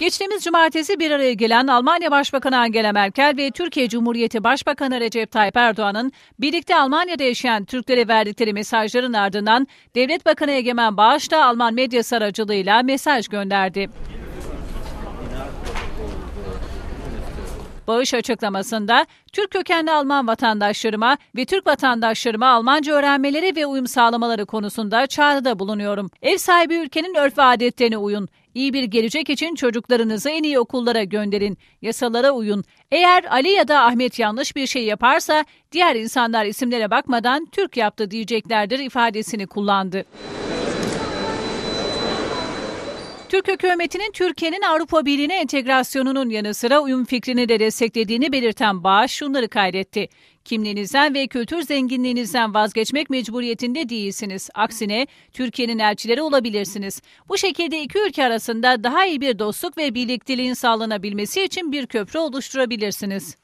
Geçtiğimiz cumartesi bir araya gelen Almanya Başbakanı Angela Merkel ve Türkiye Cumhuriyeti Başbakanı Recep Tayyip Erdoğan'ın birlikte Almanya'da yaşayan Türklere verdikleri mesajların ardından Devlet Bakanı Egemen Bağış da Alman medyası aracılığıyla mesaj gönderdi. Bağış açıklamasında Türk kökenli Alman vatandaşlarıma ve Türk vatandaşlarıma Almanca öğrenmeleri ve uyum sağlamaları konusunda çağrıda bulunuyorum. Ev sahibi ülkenin örf ve adetlerine uyun. İyi bir gelecek için çocuklarınızı en iyi okullara gönderin. Yasalara uyun. Eğer Ali ya da Ahmet yanlış bir şey yaparsa diğer insanlar isimlere bakmadan Türk yaptı diyeceklerdir ifadesini kullandı. Türk hükümetinin Türkiye'nin Avrupa Birliği'ne entegrasyonunun yanı sıra uyum fikrini de desteklediğini belirten Bağış şunları kaydetti. Kimliğinizden ve kültür zenginliğinizden vazgeçmek mecburiyetinde değilsiniz. Aksine Türkiye'nin elçileri olabilirsiniz. Bu şekilde iki ülke arasında daha iyi bir dostluk ve birlikteliğin sağlanabilmesi için bir köprü oluşturabilirsiniz.